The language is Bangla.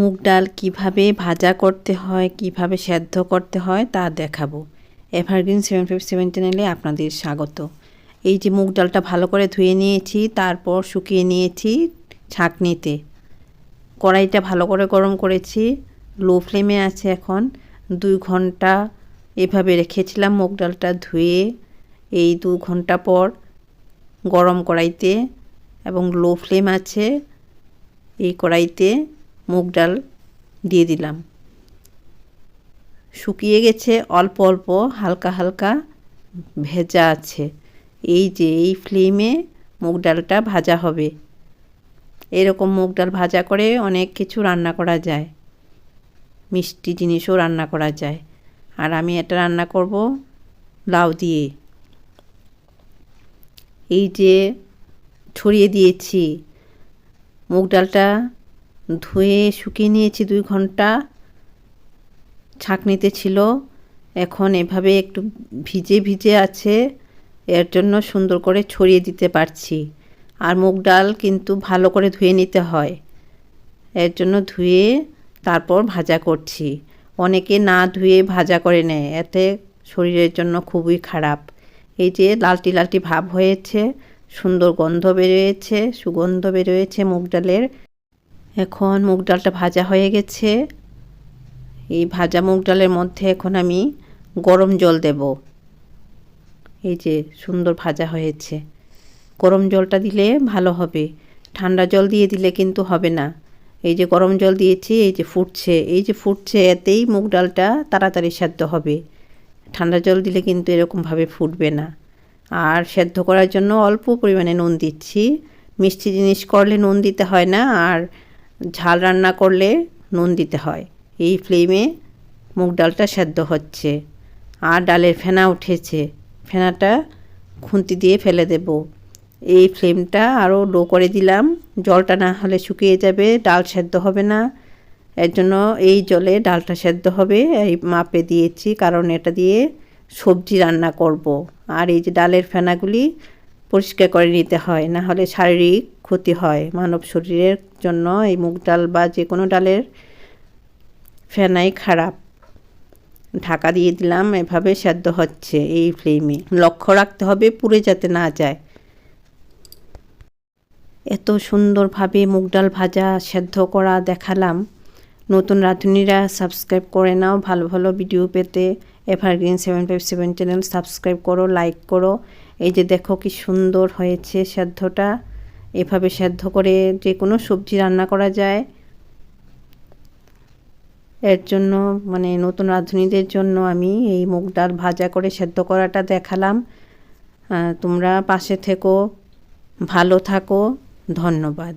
মুগ ডাল কীভাবে ভাজা করতে হয়, কীভাবে সেদ্ধ করতে হয়, তা দেখাবো। এভারগ্রিন সেভেন ফাইভ সেভেন চ্যানেলে আপনাদের স্বাগত। এই যে মুগ ডালটা ভালো করে ধুয়ে নিয়েছি, তারপর শুকিয়ে নিয়েছি ছাঁকনিতে। কড়াইটা ভালো করে গরম করেছি, লো ফ্লেমে আছে এখন। দুই ঘণ্টা এভাবে রেখেছিলাম মুগ ডালটা ধুয়ে। এই দু ঘণ্টা পর গরম কড়াইতে এবং লো ফ্লেম আছে এই কড়াইতে মুগ ডাল দিয়ে দিলাম। শুকিয়ে গেছে, অল্প অল্প, হালকা হালকা ভেজা আছে। এই যে, এই ফ্লেমে মুগ ডালটা ভাজা হবে। এরকম মুগ ডাল ভাজা করে অনেক কিছু রান্না করা যায়। মিষ্টি জিনিসও রান্না করা যায়। আর আমি এটা রান্না করব লাউ দিয়ে। এই যে, ছড়িয়ে দিয়েছি মুগ ডালটা ধুয়ে শুকিয়ে নিয়েছি দুই ঘণ্টা। ছাঁকনিতে ছিল। এখন এভাবে একটু ভিজে ভিজে আছে। এর জন্য সুন্দর করে ছড়িয়ে দিতে পারছি। আর মুগ ডাল কিন্তু ভালো করে ধুয়ে নিতে হয়। এর জন্য ধুয়ে তারপর ভাজা করছি। অনেকে না ধুয়ে ভাজা করে নেয়। এতে শরীরের জন্য খুবই খারাপ। এই যে লালটি লালটি ভাব হয়েছে, সুন্দর গন্ধ বেরোয়েছে, সুগন্ধ বেরোয়েছে মুগ ডালের। এখন মুগ ডালটা ভাজা হয়ে গেছে। এই ভাজা মুগ ডালের মধ্যে এখন আমি গরম জল দেব। এই যে সুন্দর ভাজা হয়েছে। গরম জলটা দিলে ভালো হবে। ঠান্ডা জল দিয়ে দিলে কিন্তু হবে না। এই যে গরম জল দিয়েছি, এই যে ফুটছে। এই যে ফুটছে, এতেই মুগ ডালটা তাড়াতাড়ি সেদ্ধ হবে। ঠান্ডা জল দিলে কিন্তু এরকমভাবে ফুটবে না। আর সেদ্ধ করার জন্য অল্প পরিমাণে নুন দিচ্ছি। মিষ্টি জিনিস করলে নুন দিতে হয় না। আর ঝাল রান্না করলে নুন দিতে হয়। এই ফ্লেমে মুগ ডালটা সেদ্ধ হচ্ছে। আর ডালের ফেনা উঠেছে। ফেনাটা খুন্তি দিয়ে ফেলে দেব। এই ফ্লেমটা আরও লো করে দিলাম। জলটা না হলে শুকিয়ে যাবে, ডাল সেদ্ধ হবে না। এর জন্য এই জলে ডালটা সেদ্ধ হবে। এই মাপে দিয়েছি, কারণ এটা দিয়ে সবজি রান্না করব। আর এই যে ডালের ফেনাগুলি পরিষ্কার করে নিতে হয়, না হলে শারীরিক ক্ষতি হয় মানব শরীরের জন্য। এই মুগ ডাল বা যে কোনো ডালের ফেনাই খারাপ। ঢাকা দিয়ে দিলাম, এভাবে সেদ্ধ হচ্ছে এই ফ্লেমে লক্ষ্য রাখতে হবে পুড়ে যাতে না যায়। এত সুন্দরভাবে মুগ ডাল ভাজা সেদ্ধ করা দেখালাম। নতুন রাঁধুনিরা সাবস্ক্রাইব করে নাও, ভালো ভালো ভিডিও পেতে। Evergreen seven five seven channel subscribe করো লাইক করো। এই যে দেখো কি সুন্দর হয়েছে সেদ্ধটা। এভাবে সেদ্ধ করে যে কোনো সবজি রান্না করা যায়। এর জন্য মানে নতুন রাঁধুনিদের জন্য আমি এই মুগ ডাল ভাজা করে সেদ্ধ করাটা দেখালাম। তোমরা পাশে থেকো, ভালো থাকো, ধন্যবাদ।